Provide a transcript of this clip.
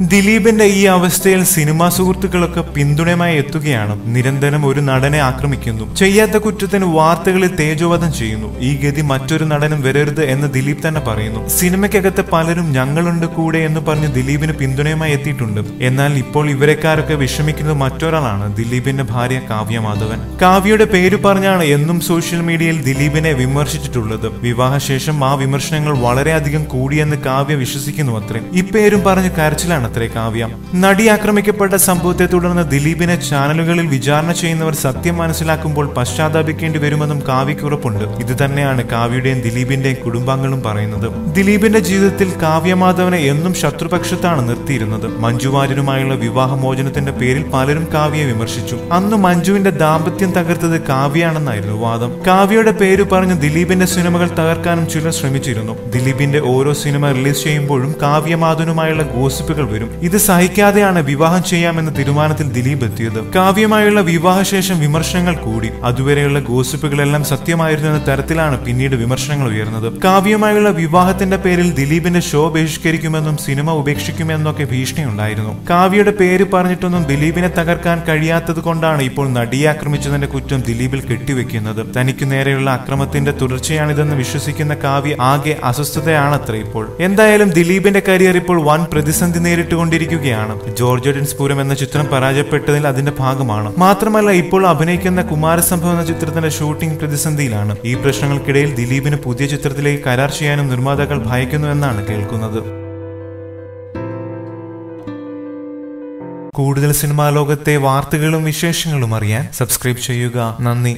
ദിലീപിന്റെ ഈ അവസ്ഥയിൽ സിനിമാ സുഹൃത്തുക്കളൊക്കെ പിന്തുണയുമായി എത്തുകയാണ്. നിരന്തരം ഒരു നടനെ ആക്രമിക്കുന്നു. ചെയ്യാത്ത കുറ്റത്തിന് വാർത്തകളിൽ തേജോവധം ചെയ്യുന്നു. ഈ ഗതി മറ്റൊരു നടനും വരരുത് എന്ന് ദിലീപ് തന്നെ പറയുന്നു. സിനിമയ്ക്കകത്ത് പലരും ഞങ്ങളുണ്ട് കൂടെ എന്ന് പറഞ്ഞ് ദിലീപിന് പിന്തുണയുമായി എത്തിയിട്ടുണ്ട്. എന്നാൽ ഇപ്പോൾ ഇവരെക്കാരൊക്കെ വിഷമിക്കുന്നത് മറ്റൊരാളാണ്. ദിലീപിന്റെ ഭാര്യ കാവ്യ മാധവൻ. കാവ്യയുടെ പേര് പറഞ്ഞാണ് എന്നും സോഷ്യൽ മീഡിയയിൽ ദിലീപിനെ വിമർശിച്ചിട്ടുള്ളത്. വിവാഹശേഷം ആ വിമർശനങ്ങൾ വളരെയധികം കൂടിയെന്ന് കാവ്യ വിശ്വസിക്കുന്നു അത്രേ. ഇപ്പേരും പറഞ്ഞ് കരച്ചിലാണ് അത്രേ കാവ്യം. നടി ആക്രമിക്കപ്പെട്ട സംഭവത്തെ തുടർന്ന് ദിലീപിനെ ചാനലുകളിൽ വിചാരണ ചെയ്യുന്നവർ സത്യം മനസ്സിലാക്കുമ്പോൾ പശ്ചാത്താപിക്കേണ്ടി വരുമെന്നും കാവ്യയ്ക്ക് ഉറപ്പുണ്ട്. ഇത് തന്നെയാണ് കാവ്യയുടെയും ദിലീപിന്റെയും കുടുംബാംഗങ്ങളും പറയുന്നത്. ദിലീപിന്റെ ജീവിതത്തിൽ കാവ്യമാധവനെ എന്നും ശത്രുപക്ഷത്താണ് നിർത്തിയിരുന്നത്. മഞ്ജു വാര്യരുമായുള്ള വിവാഹമോചനത്തിന്റെ പേരിൽ പലരും കാവ്യയെ വിമർശിച്ചു. അന്ന് മഞ്ജുവിന്റെ ദാമ്പത്യം തകർത്തത് കാവ്യയാണെന്നായിരുന്നു വാദം. കാവ്യയുടെ പേര് പറഞ്ഞ് ദിലീപിന്റെ സിനിമകൾ തകർക്കാനും ചിലർ ശ്രമിച്ചിരുന്നു. ദിലീപിന്റെ ഓരോ സിനിമ റിലീസ് ചെയ്യുമ്പോഴും കാവ്യമാധവനുമായുള്ള ഗോസിപ്പുകൾ വരും. ഇത് സഹിക്കാതെയാണ് വിവാഹം ചെയ്യാമെന്ന തീരുമാനത്തിൽ ദിലീപ് എത്തിയത്. കാവ്യമായുള്ള വിവാഹശേഷം വിമർശനങ്ങൾ കൂടി. അതുവരെയുള്ള ഗോസിപ്പുകളെല്ലാം സത്യമായിരുന്നു എന്ന തരത്തിലാണ് പിന്നീട് വിമർശനങ്ങൾ ഉയർന്നത്. കാവ്യമായുള്ള വിവാഹത്തിന്റെ പേരിൽ ദിലീപിന്റെ ഷോ ബഹിഷ്കരിക്കുമെന്നും സിനിമ ഉപേക്ഷിക്കുമെന്നൊക്കെ ഭീഷണിയുണ്ടായിരുന്നു. കാവ്യയുടെ പേര് പറഞ്ഞിട്ടൊന്നും ദിലീപിനെ തകർക്കാൻ കഴിയാത്തത് കൊണ്ടാണ് ഇപ്പോൾ നടിയെ ആക്രമിച്ചതിന്റെ കുറ്റം ദിലീപിൽ കെട്ടിവെക്കുന്നത്. തനിക്ക് നേരെയുള്ള അക്രമത്തിന്റെ തുടർച്ചയാണിതെന്ന് വിശ്വസിക്കുന്ന കാവ്യ ആകെ അസ്വസ്ഥതയാണത്ര ഇപ്പോൾ. എന്തായാലും ദിലീപിന്റെ കരിയർ ഇപ്പോൾ വൻ പ്രതിസന്ധി നേരിട്ടുകൊണ്ടിരിക്കുകയാണ് ജോർജ് ഡെൻസ്പൂരം എന്ന ചിത്രം പരാജയപ്പെട്ടതിൽ അതിന്റെ ഭാഗമാണ്. മാത്രമല്ല ഇപ്പോൾ അഭിനയിക്കുന്ന കുമാരസംഭവം എന്ന ചിത്രത്തിന്റെ ഷൂട്ടിംഗ് പ്രതിസന്ധിയിലാണ്. ഈ പ്രശ്നങ്ങൾക്കിടയിൽ ദിലീപിന് പുതിയ ചിത്രത്തിലേക്ക് കരാർ ചെയ്യാനും നിർമ്മാതാക്കൾ ഭയക്കുന്നു എന്നാണ് കേൾക്കുന്നത്. കൂടുതൽ സിനിമാ ലോകത്തെ വാർത്തകളും വിശേഷങ്ങളും അറിയാൻ സബ്സ്ക്രൈബ് ചെയ്യുക. നന്ദി.